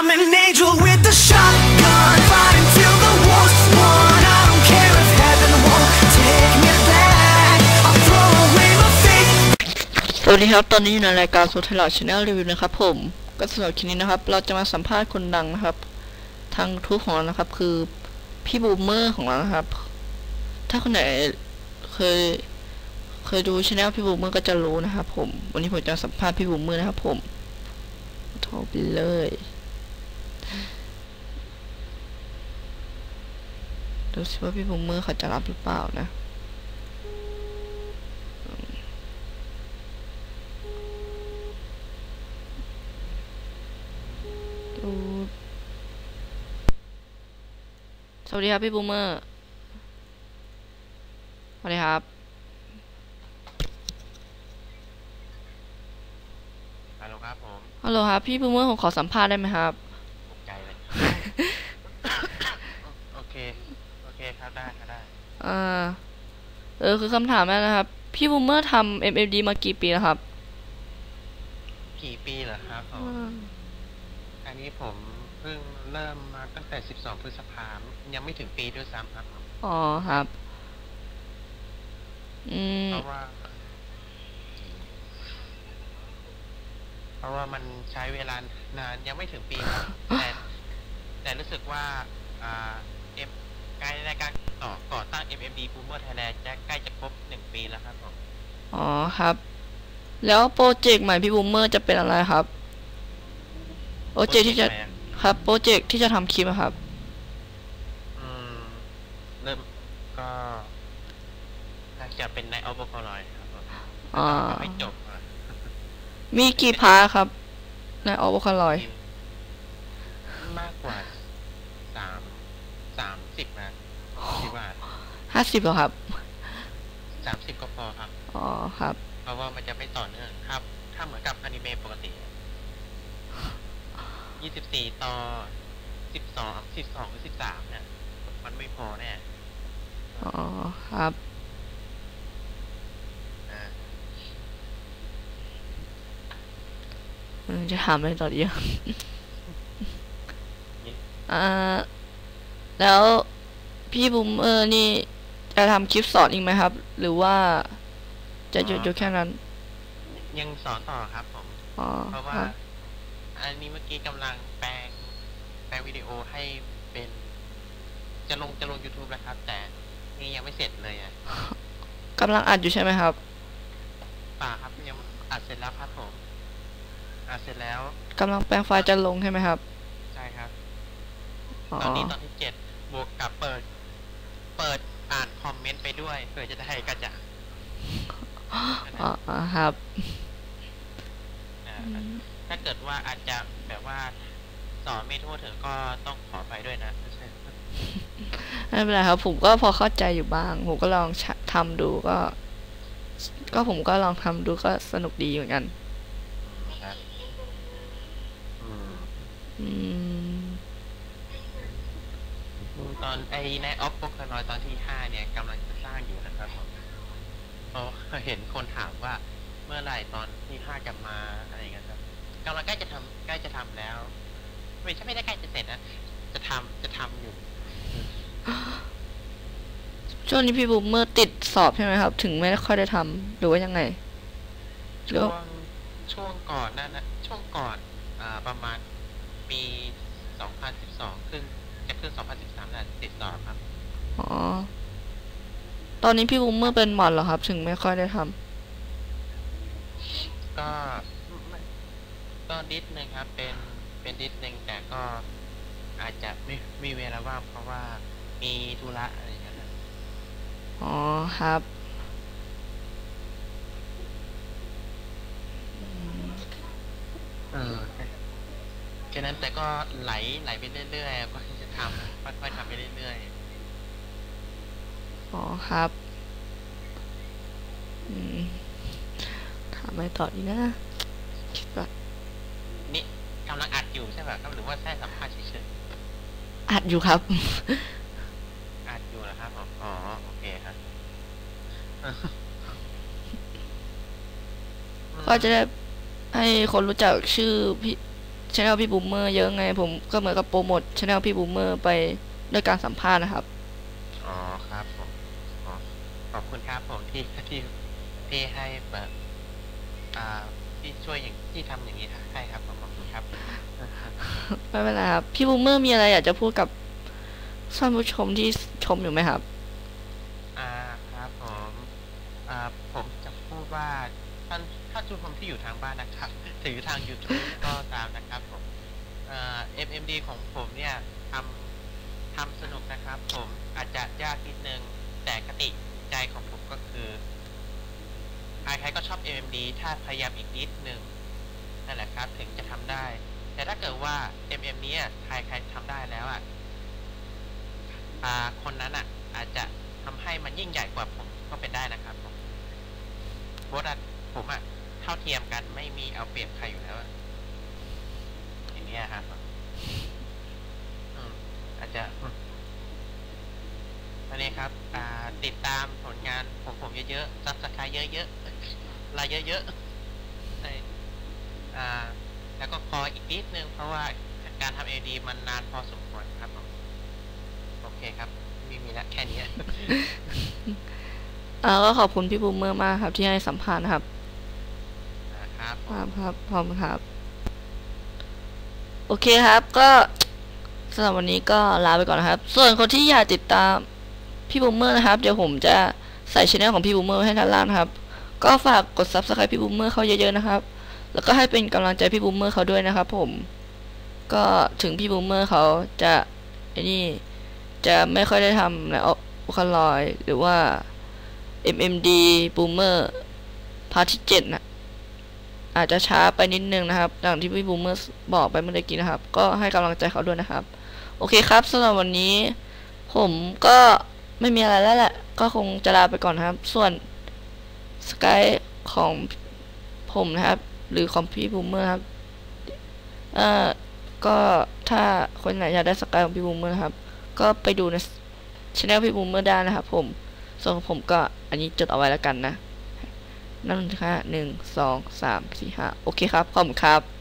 I'm an angel with a shotgun, fighting till the war's won. I don't care if heaven won't take me back. I'll throw away my faith. สวัสดีครับ ตอนนี้อยู่ในรายการโซเทลชแนลรีวิวนะครับผม ก็สำหรับคลิปนี้นะครับ เราจะมาสัมภาษณ์คนดังนะครับ ทางทุกของเรานะครับ คือพี่บูมเมอร์ของเรานะครับ ถ้าคนไหนเคยเคยดูชแนลพี่บูมเมอร์ก็จะรู้นะครับผม วันนี้ผมจะสัมภาษณ์พี่บูมเมอร์นะครับผมโทรไปเลย ดูสิว่าพี่บูมเมอร์เขาจะรับหรือเปล่านะ ดูสวัสดีครับพี่บูมเมอร์ สวัสดีครับ ฮัลโหลครับผม ฮัลโหลครับ พี่บูมเมอร์ผมขอสัมภาษณ์ได้ไหมครับ ตกใจเลย โอเค โอเคครับได้ครับได้อ่าเออคือคำถามแรกนะครับ พี่บูมเมอร์ทำ MMD มากี่ปีแล้วครับ กี่ปีเหรอครับผมอันนี้ผมเพิ่งเริ่มมาตั้งแต่ 12 พฤษภาคมยังไม่ถึงปีด้วยซ้ำครับ อ๋อครับ อืมเพราะว่า เพราะว่ามันใช้เวลานานยังไม่ถึงปีครับแต่แต่รู้สึกว่า อ่า เอ็มใกล้ในการต่อก่อตั้ง MMD Boomer Thailand จะใกล้จะครบหนึ่งปีแล้วครับผมอ๋อครับ แล้วโปรเจกต์ใหม่พี่บูมเมอร์จะเป็นอะไรครับโปรเจกต์ที่จะโปรเจกต์ใหม่อครับโปรเจกต์ที่จะทำคลิปอะครับ อืมเริ่มก็น่าจะเป็นในอัลบคอลอยครับผมอ่ายังไม่จบอะมีกี่พาร์ทครับในออโบคาลอยมากกว่าสามสามสิบนะคิดว่า ห้าสิบเหรอครับสามสิบก็พอครับ อ๋อครับ เพราะว่ามันจะไม่ต่อเนื่องครับ ถ้าเหมือนกับอนิเมะปกติยี่สิบสี่ต่อสิบสองสิบสองหรือสิบสามเนี่ย มันไม่พอแน่ อ๋อครับอ่าอืมจะถามอะไรต่อดีอะอ่า แล้วพี่บุมเออร์นี่ จะทำคลิปสอนอีกไหมครับ หรือว่าจะหยุดอยู่แค่นั้น ยังสอนต่อครับผมอ๋อเพราะคว่ารับอันนี้เมื่อกี้กำลังแปลง แปลงวิดีโอให้เป็น จะลงจะลง YouTube แล้วครับ แต่นี่ยังไม่เสร็จเลยอะกำลังอัดอยู่ใช่ไหมครับป่าครับยังอัดเสร็จแล้วครับผมอัดเสร็จแล้วกำลังแปลงไฟล์จะลงใช่ไหมครับ ใช่ครับอ๋อตอนนี้ตอนที่เจ็ดบวกกับเปิด เปิด อ่านคอมเมนต์ไปด้วยเพื่อจะได้กระจ่างอ๋ออ๋อครับอ่าถ้าเกิดว่าอาจจะแบบว่าสอนไม่ทั่วถึงก็ต้องขอไปด้วยนะไม่เป็นไรครับ ผมก็พอเข้าใจอยู่บ้าง ผมก็ลองชะทำดูก็ ก็ผมก็ลองทำดูก็สนุกดีเหมือนกันครับอืม อืมตอนไอในออฟโปคานอยตอนที่ห้าเนี่ยกำลังจะสร้างอยู่นะครับผมเพราะเห็นคนถามว่าเมื่อไหร่ตอนที่ห้าจะมาอะไรกันครับกำลังใกล้จะทำใกล้จะทำแล้ว ไม่ใช่ไม่ได้ใกล้จะเสร็จนะจะทำจะทำอยู่ ช่วงนี้พี่บูมเมอร์ติดสอบใช่ไหมครับ ถึงไม่ค่อยได้ทำหรือว่ายังไงหรือช่วว่างช่วงก่อนนั่นนะช่วงก่อนอ่าประมาณปี 2012ขึ้น จะขึ้น 2013น่ะติดต่อครับ อ๋อ ตอนนี้พี่บูมเมอร์เป็นหมอนเหรอครับ ถึงไม่ค่อยได้ทำก็ไม่ก็นิดนึงครับ เป็นเป็นนิดนึงแต่ก็อาจจะไม่มีเวลาว่างเพราะว่ามีธุระอะไรอย่างเงี้ยนะอ๋อครับเออแค่นั้นแต่ก็ไหลไหลไปเรื่อยๆก็จะ ทำค่อยๆทำไปเรื่อยอ๋อครับอืมถามอะไรต่อดีนะคิดก่อนๆนี่กำลังอัดอยู่ใช่ป่ะครับหรือว่าแค่สัมภาษณ์เฉยอัดอยู่ครับๆอัดอยู่นะครับผมอ๋อโอเคครับก็จะได้ให้คนรู้จักชื่อพี่ ช anel พี่บูมเมอร์เยอะไง ผมก็เหมือนกับโปรโมทช anel พี่บูมเมอร์ไปด้วยการสัมภาษณ์นะครับ อ๋อครับผมอ๋อขอบคุณครับผมที่ที่ที่ให้แบบอ่าที่ช่วยอย่างที่ทำอย่างนี้ให้ครับผมขอบคุณครับ ไม่เป็นไรครับ พี่บูมเมอร์มีอะไรอยากจะพูดกับท่านผู้ชมที่ชมอยู่ไหมครับ อ่าครับผมอ่าผมจะพูดว่า ท่านท่านผู้ชมที่อยู่ทางบ้านนะครับ ถือทาง YouTube ก็ตามนะครับผมอ่า MMD ของผมเนี่ยทำทำสนุกนะครับ ผมอาจจะยากนิดนึงแต่คติใจของผมก็คือใครๆก็ชอบ MMD ถ้าพยายามอีกนิดนึงนั่นแหละครับ ถึงจะทำได้ แต่ถ้าเกิดว่า MM เนี้ยใครๆทำได้แล้วอะคนนั้นอะ อาจจะทำให้มันยิ่งใหญ่กว่าผมก็เป็นได้นะครับผมเพราะว่า ผมอะเท่าเทียมกันไม่มีเอาเปรียบใครอยู่แล้วอย่างเงี้ยครับอาจจะอันนี้ครับอ่าติดตามผลงานของผมเยอะๆซับสไครต์เยอะๆไลค์เยอะๆใช่อ่าแล้วก็คอยอีกนิดนึง เพราะว่าการทำเอดีมันนานพอสมควรครับผมโอเคครับไมีมีละแค่นี้อ่าก็ขอบคุณพี่บูมเมอร์มากครับที่ให้สัมภาษณ์ครับ นะครับคมรับครับพร้อมครับ โอเคครับก็สำหรับวันนี้ก็ลาไปก่อนนะครับ ส่วนคนที่อยากติดตามพี่บูมเมอร์นะครับ เดี๋ยวผมจะใส่ช anel ของพี่บูมเมอร์ให้ด้านล่างนะครับ ก็ฝากกด subscribe พี่บูมเมอร์เขาเยอะๆนะครับ แล้วก็ให้เป็นกำลังใจพี่บูมเมอร์เขาด้วยนะครับ ผม ก็ถึงพี่บูมเมอร์เขาจะไอ้นี่จะไม่ค่อยได้ทำในโอคาลอยหรือว่า MMD Boomer พาร์ทที่เจ็ดนะ อาจจะช้าไปนิดนึงนะครับอย่างที่พี่บูมเมอร์บอกไปเมื่อกี้นะครับ ก็ให้กำลังใจเขาด้วยนะครับ โอเคครับสำหรับวันนี้ ผมก็ไม่มีอะไรแล้วแหละ ก็คงจะลาไปก่อนนะครับ ส่วนสกายของผมนะครับ หรือของพี่บูมเมอร์ครับเอ่อก็ถ้าคนไหนอยากได้สกายของพี่บูมเมอร์ครับ ก็ไปดูในช anel พี่บูมเมอร์ได้นะครับ ผมส่วนของผมก็อันนี้จดเอาไว้แล้วกันนะ นั่นค่ะหนึ่งสองสามสี่ห้าโอเคครับ ขอบคุณครับ